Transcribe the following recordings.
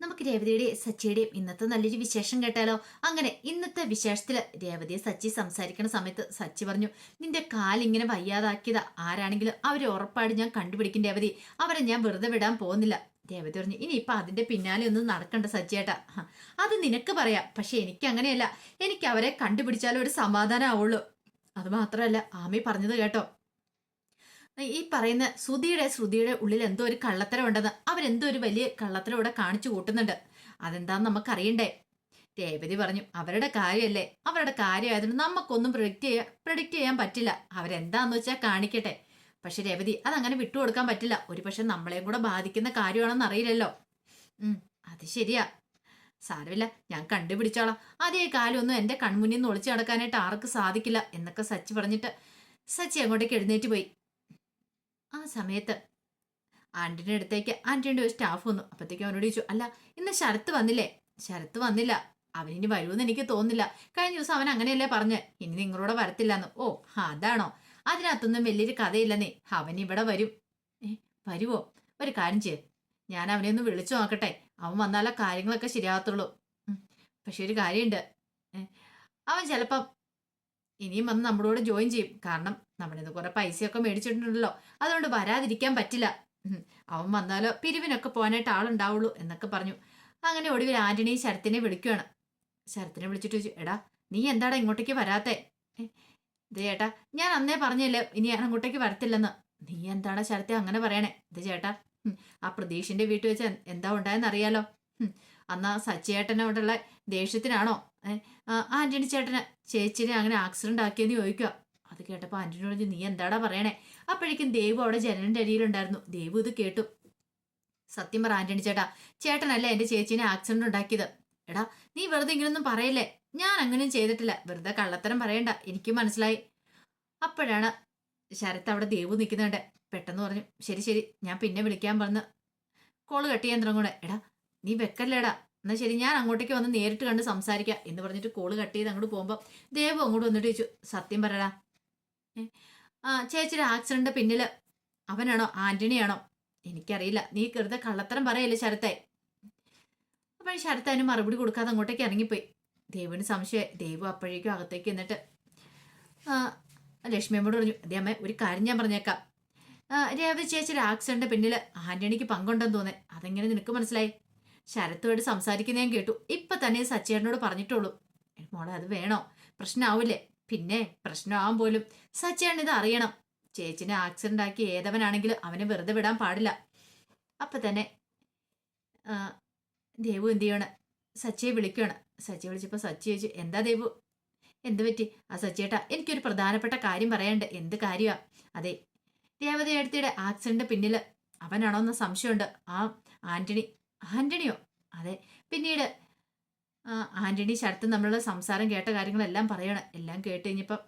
നമുക്ക് രേവതിയുടെയും സച്ചിയുടെയും ഇന്നത്തെ നല്ലൊരു വിശേഷം കേട്ടാലോ? അങ്ങനെ ഇന്നത്തെ വിശേഷത്തിൽ രേവതിയെ സച്ചി സംസാരിക്കുന്ന സമയത്ത് സച്ചി പറഞ്ഞു നിന്റെ കാലിങ്ങനെ വയ്യാതാക്കിയതാ. ആരാണെങ്കിലും അവരെ ഉറപ്പായിട്ട് ഞാൻ കണ്ടുപിടിക്കും രേവതി. അവരെ ഞാൻ വെറുതെ വിടാൻ പോകുന്നില്ല. രേവതി പറഞ്ഞു ഇനിയിപ്പൊ അതിന്റെ പിന്നാലെ ഒന്നും നടക്കണ്ട സച്ചിയേട്ടാ. അത് നിനക്ക് പറയാം. പക്ഷെ എനിക്ക് അങ്ങനെയല്ല എനിക്ക് അവരെ കണ്ടുപിടിച്ചാലും ഒരു സമാധാനം ആവുള്ളൂ. അത് മാത്രമല്ല ആമി പറഞ്ഞത് കേട്ടോ ഈ പറയുന്ന ശ്രുതിയുടെ ശ്രുതിയുടെ ഉള്ളിൽ എന്തോ ഒരു കള്ളത്തരം ഉണ്ടെന്ന് അവരെന്തോ ഒരു വലിയ കള്ളത്തരം ഇവിടെ കാണിച്ചു കൂട്ടുന്നുണ്ട്. അതെന്താന്ന് നമുക്കറിയണ്ടേ? രേവതി പറഞ്ഞു അവരുടെ കാര്യമല്ലേ? അവരുടെ കാര്യമായതുകൊണ്ട് നമുക്കൊന്നും പ്രൊഡിക്റ്റ് ചെയ്യാൻ പ്രൊഡിക്റ്റ് ചെയ്യാൻ പറ്റില്ല. അവരെന്താന്ന് വെച്ചാൽ കാണിക്കട്ടെ? പക്ഷെ രേവതി അതങ്ങനെ വിട്ടുകൊടുക്കാൻ പറ്റില്ല. ഒരു പക്ഷെ നമ്മളെയും കൂടെ ബാധിക്കുന്ന കാര്യമാണെന്ന് അറിയില്ലല്ലോ. ഉം അത് ശരിയാ. സാരമില്ല ഞാൻ കണ്ടുപിടിച്ചോളാം. അതേ കാലമൊന്നും എന്റെ കൺമുന്നിൽ നിന്ന് ഒളിച്ചു നടക്കാനായിട്ട് ആർക്ക് സാധിക്കില്ല എന്നൊക്കെ സച്ചി പറഞ്ഞിട്ട് സച്ചി അങ്ങോട്ടേക്ക് എഴുന്നേറ്റ് പോയി. ആ സമയത്ത് ആന്റിന്റെ അടുത്തേക്ക് ആന്റിയുടെ ഒരു സ്റ്റാഫ് വന്നു. അപ്പോഴത്തേക്കും അവനോട് ചോദിച്ചു അല്ല ഇന്ന് ശരത്ത് വന്നില്ലേ? ശരത്ത് വന്നില്ല. അവനിനി വരുമെന്ന് എനിക്ക് തോന്നുന്നില്ല. കഴിഞ്ഞ ദിവസം അവൻ അങ്ങനെയല്ലേ പറഞ്ഞ്. ഇനി നിങ്ങളോട് വരത്തില്ലെന്ന്. ഓ അതാണോ? അതിനകത്തൊന്നും വലിയൊരു കഥയില്ലെന്നേ. അവൻ ഇവിടെ വരും. ഏ വരുവോ? ഒരു കാര്യം ചെയ്യ. ഞാൻ അവനെ ഒന്ന് വിളിച്ചു നോക്കട്ടെ. അവൻ വന്നാലേ കാര്യങ്ങളൊക്കെ ശരിയാകത്തുള്ളൂ. പക്ഷെ ഒരു കാര്യമുണ്ട്. അവൻ ചിലപ്പം ഇനിയും വന്ന് നമ്മളോട് ജോയിൻ ചെയ്യും. കാരണം നമ്മുടെ നിന്ന് കുറെ പൈസയൊക്കെ മേടിച്ചിട്ടുണ്ടല്ലോ. അതുകൊണ്ട് വരാതിരിക്കാൻ പറ്റില്ല. അവൻ വന്നാലോ പിരിവിനൊക്കെ പോകാനായിട്ട് ആളുണ്ടാവുള്ളൂ എന്നൊക്കെ പറഞ്ഞു. അങ്ങനെ ഒടുവിൽ ആന്റണി ശരത്തിനെ വിളിക്കുവാണ്. ശരത്തിനെ വിളിച്ചിട്ട് ചോദിച്ചു എടാ നീ എന്താടാ ഇങ്ങോട്ടേക്ക് വരാത്തെ? ഇത് ചേട്ടാ ഞാൻ അന്നേ പറഞ്ഞല്ലേ ഇനി ഞാൻ അങ്ങോട്ടേക്ക് വരത്തില്ലെന്ന്. നീ എന്താണ് ശരത്തെ അങ്ങനെ പറയണേ? ഇത് ചേട്ടാ ആ പ്രതീഷിന്റെ വീട്ടിൽ വെച്ച് എന്താ ഉണ്ടായെന്ന് അറിയാലോ. അന്ന് ആ സച്ചിയേട്ടനോടുള്ള ദേഷ്യത്തിനാണോ ആ, ആന്റണി ചേട്ടന് ചേച്ചിനെ അങ്ങനെ ആക്സിഡന്റ് ആക്കിയെന്ന് ചോദിക്കുക. അത് കേട്ടപ്പോൾ ആന്റണി പറഞ്ഞു നീ എന്താടാ പറയണേ? അപ്പോഴേക്കും ദേവു അവിടെ ജനലിന്റെ അടിയിലുണ്ടായിരുന്നു. ദേവു ഇത് കേട്ടു. സത്യം പറ ആന്റണി ചേട്ടാ ചേട്ടനല്ല എന്റെ ചേച്ചീനെ ആക്സിഡന്റ് ഉണ്ടാക്കിയത്? എടാ നീ വെറുതെ ഇങ്ങനൊന്നും പറയല്ലേ? ഞാൻ അങ്ങനെയും ചെയ്തിട്ടില്ല. വെറുതെ കള്ളത്തരം പറയണ്ട. എനിക്ക് മനസ്സിലായി. അപ്പോഴാണ് ശരത്ത് അവിടെ ദേവു നിൽക്കുന്നുണ്ട്. പെട്ടെന്ന് പറഞ്ഞു ശരി ശരി ഞാൻ പിന്നെ വിളിക്കാൻ പറഞ്ഞ് കോൾ കട്ട് ചെയ്യാൻ തുടങ്ങൂടെ എടാ നീ വെക്കല്ലേടാ? എന്നാ ശരി ഞാൻ അങ്ങോട്ടേക്ക് വന്ന് നേരിട്ട് കണ്ട് സംസാരിക്കാം. എന്ന് പറഞ്ഞിട്ട് കോൾ കട്ട് ചെയ്ത് അങ്ങോട്ട് പോകുമ്പോൾ ദേവു അങ്ങോട്ട് വന്നിട്ട് ചോദിച്ചു സത്യം പറയടാ. ആ ചേച്ചിയുടെ ആക്സിഡന്റ് പിന്നിൽ അവനാണോ? ആന്റണിയാണോ? എനിക്കറിയില്ല. നീ വെറുതെ കള്ളത്തരം പറയല്ലേ ശരത്തായി അപ്പോൾ ശരത്ത് അതിന് മറുപടി കൊടുക്കാതെ അങ്ങോട്ടേക്ക് ഇറങ്ങിപ്പോയി. ദേവിന് സംശയം ദേവു അപ്പോഴേക്കും അകത്തേക്ക് എന്നിട്ട് ലക്ഷ്മിയമ്മോട് പറഞ്ഞു അതേ അമ്മ ഒരു കാര്യം ഞാൻ പറഞ്ഞേക്കാം. രേവ ചേച്ചിയുടെ ആക്സിഡന്റ് പിന്നിൽ ആന്റണിക്ക് പങ്കുണ്ടെന്ന് തോന്നേ അതെങ്ങനെ നിനക്ക് മനസ്സിലായി? ശരത്തുമായിട്ട് സംസാരിക്കുന്ന ഞാൻ കേട്ടു. ഇപ്പൊ തന്നെ സച്ചേട്ടനോട് പറഞ്ഞിട്ടുള്ളൂ. മോളെ അത് വേണോ? പ്രശ്നമാവില്ലേ പിന്നെ പ്രശ്നമാവാൻ പോലും. സച്ചേട്ടൻ ഇത് അറിയണം. ചേച്ചിനെ ആക്സിഡന്റ് ആക്കി ഏതവനാണെങ്കിലും അവനെ വെറുതെ വിടാൻ പാടില്ല. അപ്പൊ തന്നെ ദേവു എന്ത് ചെയ്യണം? സച്ചിയെ വിളിക്കുകയാണ്. സച്ചി വിളിച്ചപ്പോൾ സച്ചി ചോദിച്ചു എന്താ ദേവു? എന്ത് പറ്റി? ആ സച്ചിയേട്ടാ എനിക്കൊരു പ്രധാനപ്പെട്ട കാര്യം പറയണ്ട എന്ത് കാര്യമാ അതെ രേവതി അടുത്തിയുടെ ആക്സിഡന്റ് പിന്നിൽ അവനാണോ എന്ന സംശയമുണ്ട്. ആ ആന്റണി ആന്റണിയോ? അതെ. പിന്നീട് ആന്റണി ശരത്ത് നമ്മളുടെ സംസാരം കേട്ട കാര്യങ്ങളെല്ലാം പറയണം. എല്ലാം കേട്ട് കഴിഞ്ഞപ്പോൾ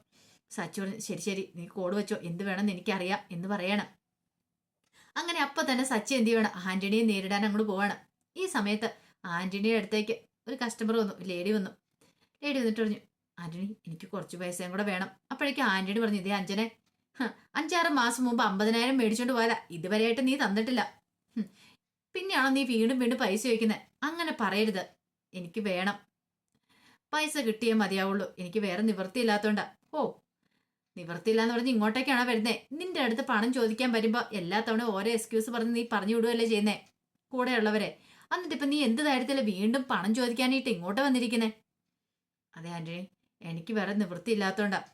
സച്ചു ശരി ശരി നീ കോഡ് വെച്ചോ. എന്ത് വേണമെന്ന് എനിക്കറിയാം. എന്ന് പറയണം. അങ്ങനെ അപ്പൊ തന്നെ സച്ചി എന്ത് ചെയ്യണം? ആന്റണിയെ നേരിടാൻ അങ്ങോട്ട് പോവാണ്. ഈ സമയത്ത് ആന്റണിയുടെ അടുത്തേക്ക് ഒരു കസ്റ്റമർ വന്നു. ലേഡി വന്നു. ലേഡി വന്നിട്ട് പറഞ്ഞു ആന്റണി എനിക്ക് കുറച്ച് പൈസയും കൂടെ വേണം. അപ്പോഴേക്കും ആന്റണി പറഞ്ഞു ഇതേ അഞ്ജനെ അഞ്ചാറ് മാസം മുമ്പ് അമ്പതിനായിരം മേടിച്ചോണ്ട് പോയതാ. ഇതുവരെയായിട്ട് നീ തന്നിട്ടില്ല. പിന്നെയാണോ നീ വീണ്ടും വീണ്ടും പൈസ ചോദിക്കുന്നത് അങ്ങനെ പറയരുത്. എനിക്ക് വേണം. പൈസ കിട്ടിയേ മതിയാവുള്ളൂ. എനിക്ക് വേറെ നിവൃത്തിയില്ലാത്തോണ്ടാ. ഓ നിവൃത്തിയില്ലാന്ന് പറഞ്ഞ് ഇങ്ങോട്ടേക്കാണോ വരുന്നേ? നിന്റെ അടുത്ത് പണം ചോദിക്കാൻ വരുമ്പോ എല്ലാ തവണ ഓരോ എക്സ്ക്യൂസ് പറഞ്ഞ് നീ പറഞ്ഞു വിടുകയല്ലേ ചെയ്യുന്നേ? കൂടെയുള്ളവരെ. എന്നിട്ട് ഇപ്പൊ നീ എന്ത് കാര്യത്തിൽ വീണ്ടും പണം ചോദിക്കാനായിട്ട് ഇങ്ങോട്ട് വന്നിരിക്കുന്നേ? അതെ ആന്റണി. എനിക്ക് വേറെ നിവൃത്തിയില്ലാത്തോണ്ടാ.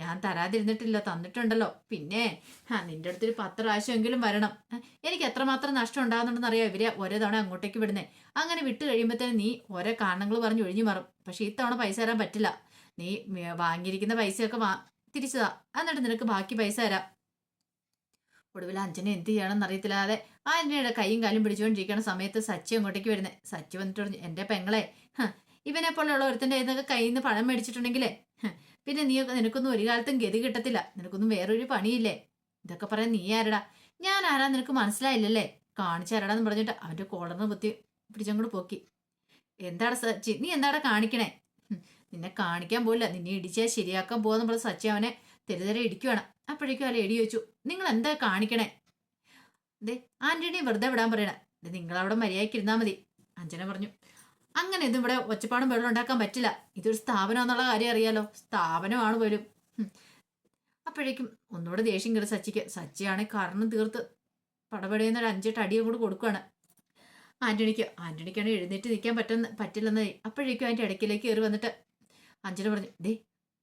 ഞാൻ തരാതിരുന്നിട്ടില്ല തന്നിട്ടുണ്ടല്ലോ. പിന്നെ ആ നിന്റെ അടുത്തൊരു പത്ത് പ്രാവശ്യമെങ്കിലും വരണം. എനിക്ക് എത്രമാത്രം നഷ്ടം ഉണ്ടാകുന്നുണ്ടെന്ന് അറിയാം? ഇവരെ ഓരോ തവണ അങ്ങോട്ടേക്ക് വിടുന്നേ. അങ്ങനെ വിട്ട് കഴിയുമ്പോഴത്തേന് നീ ഓരോ കാരണങ്ങൾ പറഞ്ഞ് ഒഴിഞ്ഞു മാറും. പക്ഷെ ഇത്തവണ പൈസ തരാൻ പറ്റില്ല. നീ വാങ്ങിയിരിക്കുന്ന പൈസയൊക്കെ വാ തിരിച്ചതാ. എന്നിട്ട് നിനക്ക് ബാക്കി പൈസ തരാം. ഒടുവിൽ അഞ്ജന എന്ത് ചെയ്യണമെന്ന് അറിയത്തില്ലാതെ ആ ആന്റണിയുടെ കൈയും കാലും പിടിച്ചുകൊണ്ടിരിക്കുന്ന സമയത്ത് സച്ചി അങ്ങോട്ടേക്ക് വരുന്നത് സച്ചി വന്നിട്ട് എന്റെ പെങ്ങളെ ഇവനെ പോലെയുള്ള ഒരുത്തന്റെ ഏതൊക്കെ കയ്യിൽ നിന്ന് പണം മേടിച്ചിട്ടുണ്ടെങ്കിലേ? പിന്നെ നീ നിനക്കൊന്നും ഒരു കാലത്തും ഗതി കിട്ടത്തില്ല. നിനക്കൊന്നും വേറൊരു പണിയില്ലേ? ഇതൊക്കെ പറയാൻ നീ ആരടാ? ഞാൻ ആരാ നിനക്ക് മനസ്സിലായില്ലല്ലേ? കാണിച്ചു തരടാന്ന് പറഞ്ഞിട്ട് അവന്റെ കോളറിന് കുത്തി പിടിച്ചങ്ങോട്ട് പോക്കി. എന്താണ് സച്ചി? നീ എന്താടാ കാണിക്കണേ? നിന്നെ കാണിക്കാൻ പോയില്ല നിന്നെ ഇടിച്ചാൽ ശരിയാക്കാൻ പോകാന്ന് പറഞ്ഞ സച്ചി അവനെ തെരുതെരെ ഇടിക്കുവാണ്. അപ്പോഴേക്കും ആ എടി ചോദിച്ചു നിങ്ങൾ എന്താ കാണിക്കണേ? ദേ ആന്റണി വെറുതെ വിടാൻ പറയണ. നിങ്ങളവിടെ മര്യാദയ്ക്ക് ഇരുന്നാൽ മതി. അഞ്ജന പറഞ്ഞു അങ്ങനെ ഇത് ഇവിടെ ഒച്ചപ്പാടും വെള്ളം ഉണ്ടാക്കാൻ പറ്റില്ല. ഇതൊരു സ്ഥാപനം എന്നുള്ള കാര്യം അറിയാലോ. സ്ഥാപനമാണ് പോലും. അപ്പോഴേക്കും ഒന്നുകൂടെ ദേഷ്യം കയറി സച്ചിക്ക്. സച്ചിയാണെങ്കിൽ കാരണം തീർത്ത് പടപടയുന്ന ഒരു അഞ്ചെട്ട് അടിയും കൂടെ കൊടുക്കുകയാണ് ആന്റണിക്ക് ആന്റണിക്കാണ് എഴുന്നേറ്റ് നിൽക്കാൻ പറ്റുന്ന പറ്റില്ലെന്നായി അപ്പോഴേക്കും അതിന്റെ ഇടയ്ക്കിലേക്ക് കയറി വന്നിട്ട് അഞ്ജന പറഞ്ഞു ദേ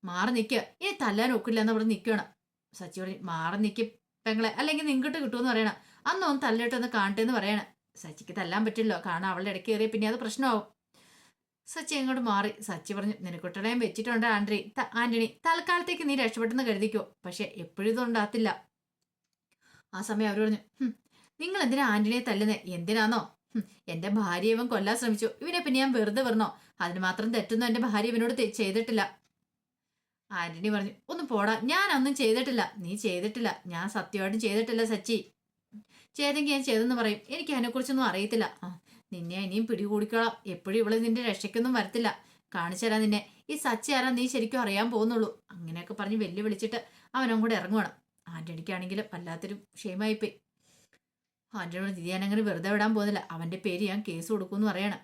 മാറി നിൽക്കുക ഇനി തല്ലാൻ ഒക്കില്ല എന്ന് പറഞ്ഞ് നിൽക്കുകയാണ് സച്ചി പറഞ്ഞു മാറി നിൽക്കും പെങ്ങളെ. അല്ലെങ്കിൽ നിങ്ങോട്ട് കിട്ടുമെന്ന് പറയണം. അന്ന് ഒന്ന് തല്ലിട്ടൊന്ന് കാണട്ടെ എന്ന് പറയണം. സച്ചിക്ക് തല്ലാൻ പറ്റില്ലല്ലോ. കാരണം അവളുടെ ഇടയ്ക്ക് കയറിയ പിന്നെ അത് പ്രശ്നമാവും. സച്ചി അങ്ങോട്ട് മാറി. സച്ചി പറഞ്ഞു നിനക്കുട്ടളയും വെച്ചിട്ടുണ്ട് ആൻഡ്രി ആന്റണി തൽക്കാലത്തേക്ക് നീ രക്ഷപ്പെട്ടെന്ന് കരുതിക്കോ. പക്ഷെ എപ്പോഴും ഇതുണ്ടാകത്തില്ല ആ സമയം അവർ പറഞ്ഞു നിങ്ങൾ എന്തിനാ ആന്റണിയെ തല്ലുന്നത് എന്തിനാന്നോ? എന്റെ ഭാര്യ ഇവൻ കൊല്ലാൻ ശ്രമിച്ചു. ഇവനെ പിന്നെ ഞാൻ വെറുതെ വരണോ? അതിന് മാത്രം തെറ്റൊന്നും എന്റെ ഭാര്യ ഇവനോട് ചെയ്തിട്ടില്ല. ആന്റണി പറഞ്ഞു ഒന്ന് പോടാ ഞാൻ ഞാനൊന്നും ചെയ്തിട്ടില്ല. നീ ചെയ്തിട്ടില്ല. ഞാൻ സത്യമായിട്ടും ചെയ്തിട്ടില്ല സച്ചി. ചെയ്തെങ്കിൽ ഞാൻ ചെയ്തെന്ന് പറയും. എനിക്ക് അതിനെക്കുറിച്ചൊന്നും അറിയത്തില്ല. നിന്നെ ഇനിയും പിടികൂടിക്കോളാം. എപ്പോഴും ഇവൾ നിന്റെ രക്ഷയ്ക്കൊന്നും വരത്തില്ല. കാണിച്ചു തരാം നിന്നെ. ഈ സച്ചി നീ ശരിക്കും അറിയാൻ പോകുന്നുള്ളൂ. അങ്ങനെയൊക്കെ പറഞ്ഞ് വെല്ലു വിളിച്ചിട്ട് അവനും കൂടെ ഇറങ്ങുവാണ്. ആന്റണിക്കാണെങ്കിലും വല്ലാത്തൊരു ക്ഷേമായിപ്പോയി ആന്റണിയോട് ഇത് ഞാൻ അങ്ങനെ വെറുതെ വിടാൻ പോകുന്നില്ല. അവന്റെ പേര് ഞാൻ കേസ് കൊടുക്കുമെന്ന് പറയണം.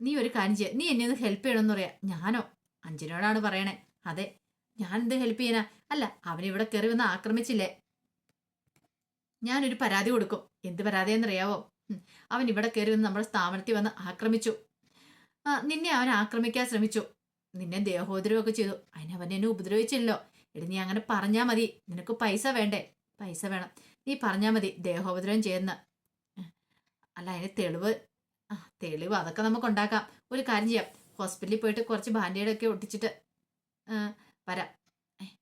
നീ ഒരു കാര്യം ചെയ്യാം. നീ എന്നെ ഒന്ന് ഹെൽപ്പ് ചെയ്യണമെന്ന് പറയാ. ഞാനോ? അഞ്ജനോടാണ് പറയണേ. അതെ. ഞാൻ എന്ത് ഹെൽപ്പ് ചെയ്യാനാ? അല്ല അവനിവിടെ കയറി വന്ന് ആക്രമിച്ചില്ലേ? ഞാനൊരു പരാതി കൊടുക്കും. എന്ത് പരാതിയെന്നറിയാവോ അവൻ ഇവിടെ കയറി വന്ന് നമ്മുടെ സ്ഥാപനത്തിൽ വന്ന് ആക്രമിച്ചു. നിന്നെ അവൻ ആക്രമിക്കാൻ ശ്രമിച്ചു. നിന്നെ ദേഹോദ്രവൊക്കെ ചെയ്തു. അതിന് അവൻ എന്നെ ഉപദ്രവിച്ചില്ലല്ലോ. എടി നീ അങ്ങനെ പറഞ്ഞാൽ മതി. നിനക്ക് പൈസ വേണ്ടേ? പൈസ വേണം. നീ പറഞ്ഞാൽ മതി ദേഹോപദ്രവം ചെയ്യുന്ന. അല്ല അതിന് തെളിവ്. ആ തെളിവ് അതൊക്കെ നമുക്ക് ഉണ്ടാക്കാം. ഒരു കാര്യം ചെയ്യാം. ഹോസ്പിറ്റലിൽ പോയിട്ട് കുറച്ച് ബാൻഡേഡ് ഒട്ടിച്ചിട്ട് വരാം.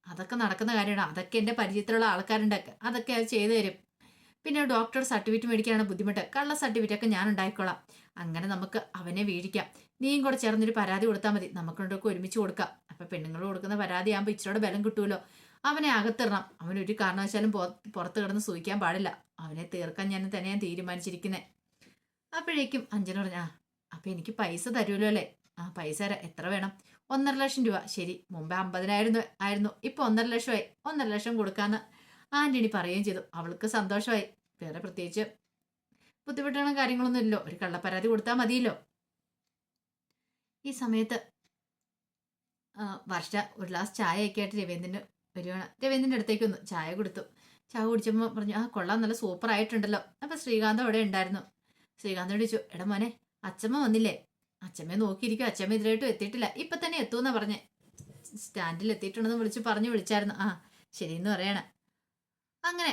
അതൊക്കെ നടക്കുന്ന കാര്യമാണ്. അതൊക്കെ എന്റെ പരിചയത്തിലുള്ള ആൾക്കാരുണ്ടൊക്കെ അതൊക്കെ അത് ചെയ്തു തരും. പിന്നെ ഡോക്ടർ സർട്ടിഫിക്കറ്റ് മേടിക്കാനാണ് ബുദ്ധിമുട്ട്. കള്ള സർട്ടിഫിക്കറ്റ് ഒക്കെ ഞാൻ ഉണ്ടായിക്കോളാം അങ്ങനെ നമുക്ക് അവനെ വീഴിക്കാം. നീയും കൂടെ ചേർന്നൊരു പരാതി കൊടുത്താൽ മതി. നമുക്കൊണ്ടൊക്കെ ഒരുമിച്ച് കൊടുക്കാം. അപ്പൊ പെണ്ണുങ്ങൾ കൊടുക്കുന്ന പരാതി ആകുമ്പോൾ ഇച്ചിരിയുടെ ബലം കിട്ടുമല്ലോ അവനെ അകത്തിടണം. അവൻ ഒരു കാരണവശാലും പുറ- പുറത്ത് കിടന്ന് സൂഹിക്കാൻ പാടില്ല. അവനെ തീർക്കാൻ ഞാൻ തന്നെ ഞാൻ തീരുമാനിച്ചിരിക്കുന്നത് അപ്പോഴേക്കും അഞ്ജന പറഞ്ഞു ആ എനിക്ക് പൈസ തരുമല്ലോ അല്ലേ? ആ പൈസ തരാം. എത്ര വേണം? ഒന്നര ലക്ഷം രൂപ. ശരി മുമ്പേ അമ്പതിനായിരുന്നു ആയിരുന്നു. ഇപ്പൊ ഒന്നര ലക്ഷമായി. ഒന്നര ലക്ഷം കൊടുക്കാന്ന്. ആന്റണി പറയുകയും ചെയ്തു. അവൾക്ക് സന്തോഷമായി. വേറെ പ്രത്യേകിച്ച് ബുദ്ധിമുട്ടുകളും കാര്യങ്ങളൊന്നും ഇല്ലല്ലോ. ഒരു കള്ളപ്പരാതി കൊടുത്താൽ മതിയല്ലോ. ഈ സമയത്ത് വർഷ ഒരു ഗ്ലാസ് ചായ ഒക്കെ ആയിട്ട് രവീന്ദ്രന് വരികയാണ് രവീന്ദ്രന്റെ അടുത്തേക്ക് വന്നു. ചായ കൊടുത്തു. ചായ കുടിച്ചപ്പോൾ പറഞ്ഞു ആ കൊള്ളാം. നല്ല സൂപ്പർ ആയിട്ടുണ്ടല്ലോ അപ്പോൾ ശ്രീകാന്ത് അവിടെ ഉണ്ടായിരുന്നു. ശ്രീകാന്ത് ചോദിച്ചു എടാ മോനെ അച്ഛമ്മ വന്നില്ലേ? അച്ഛമ്മയെ നോക്കിയിരിക്കും അച്ഛമ്മ ഇതിലായിട്ടും എത്തിയിട്ടില്ല. ഇപ്പം തന്നെ എത്തുമെന്നാണ് പറഞ്ഞേ. സ്റ്റാൻഡിൽ എത്തിയിട്ടുണ്ടെന്ന് വിളിച്ച് പറഞ്ഞു വിളിച്ചായിരുന്നു. ആ ശരിയെന്ന് പറയണ. അങ്ങനെ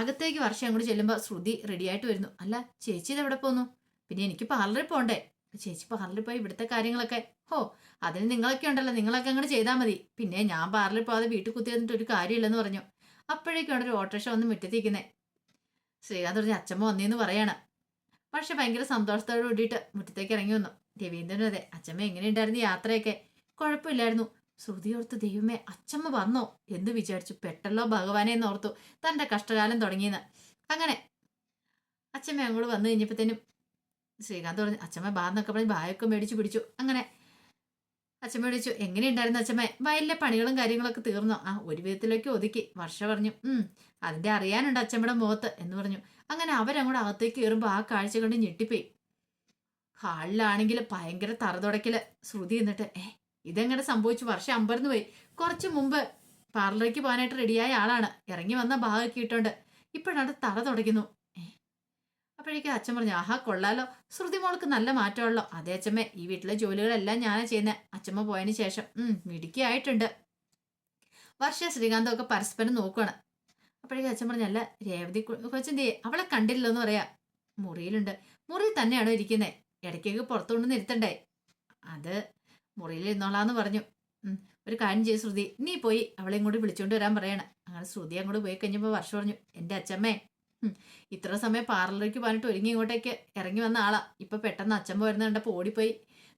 അകത്തേക്ക് വർഷം അങ്ങോട്ട് ചെല്ലുമ്പോൾ ശ്രുതി റെഡിയായിട്ട് വരുന്നു. അല്ല ചേച്ചി ഇത് എവിടെ പോന്നു? പിന്നെ എനിക്ക് പാർലറിൽ പോകണ്ടേ ചേച്ചി പാർലറിൽ പോയി ഇവിടുത്തെ കാര്യങ്ങളൊക്കെ. ഹോ അതിന് നിങ്ങളൊക്കെ ഉണ്ടല്ലോ നിങ്ങളൊക്കെ അങ്ങോട്ട് ചെയ്താൽ മതി. പിന്നെ ഞാൻ പാർലറിൽ പോകാതെ വീട്ടിൽ കുത്തി വന്നിട്ട് ഒരു കാര്യമില്ലെന്ന് പറഞ്ഞു. അപ്പോഴേക്കാണ് ഒരു ഓട്ടോറിക്ഷ വന്ന് മുറ്റത്തിരിക്കുന്നത് ശ്രീകാന്ത് പറഞ്ഞ അച്ഛമ്മ വന്നേന്ന് പറയാണ്. പക്ഷെ ഭയങ്കര സന്തോഷത്തോട് കൂടിയിട്ട് മുറ്റത്തേക്ക് ഇറങ്ങി വന്നു. രവീന്ദ്രനും അതെ അച്ഛമ്മ എങ്ങനെയുണ്ടായിരുന്നു യാത്രയൊക്കെ? കുഴപ്പമില്ലായിരുന്നു. ശ്രുതി ഓർത്ത് ദൈവമേ അച്ചമ്മ വന്നോ എന്ന് വിചാരിച്ചു പെട്ടല്ലോ ഭഗവാനെ എന്നോർത്തു തന്റെ കഷ്ടകാലം തുടങ്ങിയെന്ന്. അങ്ങനെ അച്ഛമ്മ അങ്ങോട്ട് വന്നു കഴിഞ്ഞപ്പോഴത്തേനും ശ്രീകാന്ത് പറഞ്ഞു അച്ഛമ്മ ബാ എന്നൊക്കെ പറഞ്ഞ് ബായൊക്കെ മേടിച്ചു പിടിച്ചു. അങ്ങനെ അച്ഛമ്മ വിളിച്ചു എങ്ങനെയുണ്ടായിരുന്നു അച്ഛമ്മ വയലിലെ പണികളും കാര്യങ്ങളൊക്കെ തീർന്നോ? ആ ഒരു വിധത്തിലേക്ക് ഒതുക്കി വർഷ പറഞ്ഞു. ഉം അതിന്റെ അറിയാനുണ്ട് അച്ഛമ്മയുടെ മുഖത്ത് എന്ന് പറഞ്ഞു. അങ്ങനെ അവരങ്ങോട്ട് അകത്തേക്ക് കയറുമ്പോൾ ആ കാഴ്ച കണ്ട് ഞെട്ടിപ്പോയി. ഹാളിലാണെങ്കിൽ ഭയങ്കര തറതുടക്കൽ ശ്രുതി എന്നിട്ട് ഏ ഇതെങ്ങനെ സംഭവിച്ചു? വർഷം അമ്പരന്ന് പോയി. കുറച്ച് മുമ്പ് പാർലറിലേക്ക് പോകാനായിട്ട് റെഡിയായ ആളാണ്. ഇറങ്ങി വന്ന ഭാഗമൊക്കെ ഇട്ടുണ്ട് ഇപ്പോഴാണ് തറ തുടയ്ക്കുന്നു. അപ്പോഴേക്ക് അച്ഛൻ പറഞ്ഞു ആഹാ കൊള്ളാലോ. ശ്രുതി മോൾക്ക് നല്ല മാറ്റമുള്ളോ അതേ അച്ഛമ്മേ ഈ വീട്ടിലെ ജോലികളെല്ലാം ഞാനാ ചെയ്യുന്നത് അച്ഛമ്മ പോയതിന് ശേഷം ഉം മിടുക്കിയായിട്ടുണ്ട്. വർഷ ശ്രീകാന്തമൊക്കെ പരസ്പരം നോക്കുകയാണ് അപ്പോഴേക്കും അച്ഛൻ പറഞ്ഞു അല്ല രേവതി കൊച്ചെന്തേ അവളെ കണ്ടില്ലല്ലോ എന്ന് പറയാ. മുറിയിലുണ്ട്. മുറി തന്നെയാണോ ഇരിക്കുന്നത് ഇടയ്ക്കൊക്കെ പുറത്തുകൊണ്ട് നിർത്തണ്ടേ അത് മുറിയിൽ ഇരുന്നോളാന്ന് പറഞ്ഞു ഒരു കാര്യം ചെയ്ത് ശ്രുതി. നീ പോയി അവളെ ഇങ്ങോട്ട് വിളിച്ചോണ്ട് വരാൻ പറയണം. അങ്ങനെ ശ്രുതി അങ്ങോട്ട് പോയി കഴിഞ്ഞപ്പോൾ വർഷം പറഞ്ഞു എന്റെ അച്ഛമ്മേ ഇത്ര സമയം പാർലറിലേക്ക് പോയിട്ട് ഒരുങ്ങി ഇങ്ങോട്ടേക്ക് ഇറങ്ങി വന്ന ആളാ. ഇപ്പൊ പെട്ടെന്ന് അച്ഛമ്മ വരുന്ന കണ്ടപ്പോൾ ഓടിപ്പോയി.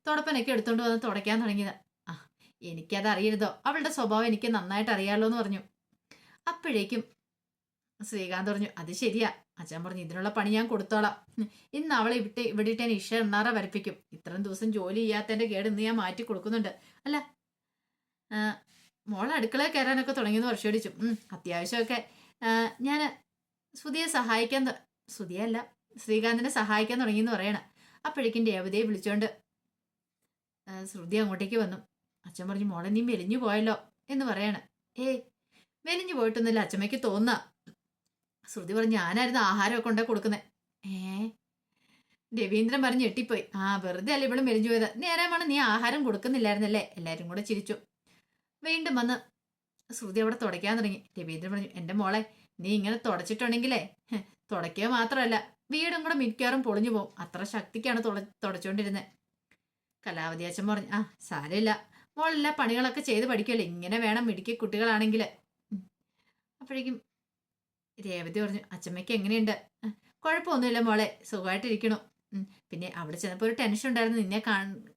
തുടപ്പനൊക്കെ എടുത്തോണ്ട് വന്ന് തുടയ്ക്കാൻ തുടങ്ങിയത്. ആ എനിക്കത് അറിയരുതോ അവളുടെ സ്വഭാവം എനിക്ക് നന്നായിട്ട് അറിയാമല്ലോ എന്ന് പറഞ്ഞു. അപ്പോഴേക്കും ശ്രീകാന്ത് പറഞ്ഞു അത് ശരിയാ. അച്ഛൻ പറഞ്ഞു ഇതിനുള്ള പണി ഞാൻ കൊടുത്തോളാം. ഇന്ന് അവളെ ഇവിടെ ഇവിടെ ഇട്ട് ഞാൻ ഇഷ എണ്ണാറ വരപ്പിക്കും. ഇത്രയും ദിവസം ജോലി ചെയ്യാത്തതിന്റെ കേട് ഇന്ന് ഞാൻ മാറ്റി കൊടുക്കുന്നുണ്ട്. അല്ല മോളെ അടുക്കളയിൽ കയറാനൊക്കെ തുടങ്ങിയെന്ന് വർഷം അടിച്ചു ഉം, അത്യാവശ്യമൊക്കെ. ഞാൻ സുധിയെ സഹായിക്കാൻ സുധിയല്ല ശ്രീകാന്തിനെ സഹായിക്കാൻ തുടങ്ങിയെന്ന് പറയണം. അപ്പോഴേക്കും രേവതിയെ വിളിച്ചോണ്ട് ശ്രുതി അങ്ങോട്ടേക്ക് വന്നു. അച്ഛൻ പറഞ്ഞു മോളെ നീ മെലിഞ്ഞു പോയല്ലോ എന്ന് പറയണ. ഏയ് മെലിഞ്ഞു പോയിട്ടൊന്നുമില്ല. അച്ഛമ്മയ്ക്ക് തോന്നുക ശ്രുതി പറഞ്ഞു ഞാനായിരുന്നു ആഹാരമൊക്കെ കൊണ്ടേ കൊടുക്കുന്നത് ഏ? രവീന്ദ്രൻ പറഞ്ഞ് ഞെട്ടിപ്പോയി ആ വെറുതെ അല്ല ഇവിടെ മെലിഞ്ഞു പോയത്? നേരമാണ് നീ ആഹാരം കൊടുക്കുന്നില്ലായിരുന്നല്ലേ? എല്ലാവരും കൂടെ ചിരിച്ചു. വീണ്ടും വന്ന് ശ്രുതി അവിടെ തുടയ്ക്കാൻ തുടങ്ങി. രവീന്ദ്രൻ പറഞ്ഞു എന്റെ മോളെ നീ ഇങ്ങനെ തുടച്ചിട്ടുണ്ടെങ്കിലേ തുടയ്ക്കുക മാത്രമല്ല വീടും കൂടെ മിക്കവാറും പൊളിഞ്ഞു പോകും അത്ര ശക്തിക്കാണ് തുട തുടച്ചുകൊണ്ടിരുന്നത് കലാവതി അച്ഛൻ പറഞ്ഞു ആ സാരമില്ല. മോളെല്ലാ പണികളൊക്കെ ചെയ്ത് പഠിക്കുമല്ലോ ഇങ്ങനെ വേണം മിടുക്കി കുട്ടികളാണെങ്കിൽ അപ്പോഴേക്കും രേവതി പറഞ്ഞു അച്ഛമ്മയ്ക്ക് എങ്ങനെയുണ്ട്? "ആ, കുഴപ്പമൊന്നുമില്ല മോളെ സുഖമായിട്ടിരിക്കണു പിന്നെ അവിടെ ചെന്നപ്പോൾ ഒരു ടെൻഷൻ ഉണ്ടായിരുന്നു. നിന്നെ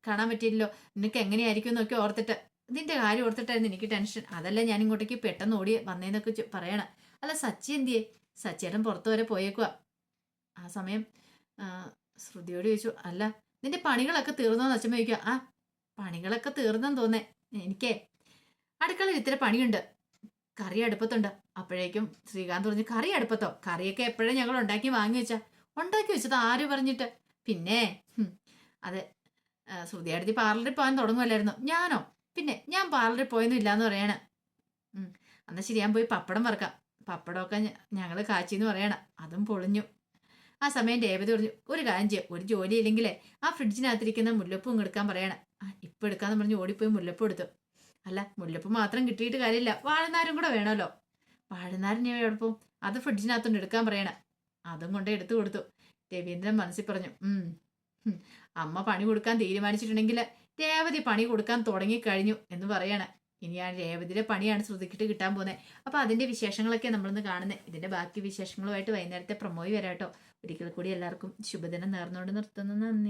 കാണാൻ പറ്റിയില്ലല്ലോ. നിനക്ക് എങ്ങനെയായിരിക്കും എന്നൊക്കെ ഓർത്തിട്ട് ഇതിന്റെ കാര്യം ഓർത്തിട്ടായിരുന്നു എനിക്ക് ടെൻഷൻ അതല്ല ഞാൻ ഇങ്ങോട്ടേക്ക് പെട്ടെന്ന് ഓടി വന്നേന്നൊക്കെ പറയണം പറയണ. അല്ല സച്ചി എന്തിയേ? സച്ചിയേട്ടൻ പുറത്തു വരെ പോയേക്കുക ആ സമയം ശ്രുതിയോട് ചോദിച്ചു അല്ല നിന്റെ പണികളൊക്കെ തീർന്നോന്ന് അച്ഛൻ ചോദിക്കുക ആ പണികളൊക്കെ തീർന്നെന്ന് തോന്നേ. എനിക്കേ അടുക്കളയിൽ ഇത്തിരി പണിയുണ്ട്. കറി അടുപ്പത്തുണ്ട്. അപ്പോഴേക്കും ശ്രീകാന്ത് പറഞ്ഞു കറി അടുപ്പത്തോ? കറിയൊക്കെ എപ്പോഴും ഞങ്ങൾ ഉണ്ടാക്കി വാങ്ങി വെച്ചാ? ഉണ്ടാക്കി വെച്ചത് ആര് പറഞ്ഞിട്ട്? പിന്നെ അതെ ആ, ശ്രുതി അടുത്ത് പാർലറിൽ പോകാൻ തുടങ്ങുമല്ലായിരുന്നു ഞാനോ? പിന്നെ ഞാൻ പാർലറിൽ പോയൊന്നും ഇല്ലാന്ന് പറയണ. എന്നാൽ എന്നാ ശരി ഞാൻ പോയി പപ്പടം വറക്കാം. പപ്പടമൊക്കെ ഞങ്ങൾ കാച്ചിന്ന് പറയണം. അതും പൊളിഞ്ഞു. ആ സമയം രേവതി പറഞ്ഞു ഒരു കാര്യം ചെയ്യാം ഒരു ജോലി ഇല്ലെങ്കിലേ ആ ഫ്രിഡ്ജിനകത്തിരിക്കുന്ന മുല്ലപ്പൂ എടുക്കാൻ പറയണം. ഇപ്പം എടുക്കാന്ന് പറഞ്ഞ് ഓടിപ്പോയി മുല്ലപ്പൂ എടുത്തു. അല്ല മുല്ലപ്പൂ മാത്രം കിട്ടിയിട്ട് കാര്യമില്ല. വാഴനാരും കൂടെ വേണമല്ലോ. വാഴനാരൻ എവിടെ അത് ഫ്രിഡ്ജിനകത്തോണ്ട് എടുക്കാൻ പറയണം. അതും കൊണ്ട് എടുത്തു കൊടുത്തു. രവീന്ദ്രൻ മനസ്സിൽ പറഞ്ഞു അമ്മ പണി കൊടുക്കാൻ തീരുമാനിച്ചിട്ടുണ്ടെങ്കിൽ രേവതി പണി കൊടുക്കാൻ തുടങ്ങിക്കഴിഞ്ഞു എന്ന് പറയാണ്. ഇനി ഞാൻ രേവതിയുടെ പണിയാണ് ശ്രുതിക്കിട്ട് കിട്ടാൻ പോകുന്നത് അപ്പോൾ അതിന്റെ വിശേഷങ്ങളൊക്കെ നമ്മളിന്ന് കാണുന്നത് ഇതിന്റെ ബാക്കി വിശേഷങ്ങളുമായിട്ട് വൈകുന്നേരത്തെ പ്രൊമോയി വരാട്ടോ. ഒരിക്കൽ കൂടി എല്ലാവർക്കും ശുഭദിനം നേർന്നുകൊണ്ട് നിർത്തുന്നു. നന്ദി.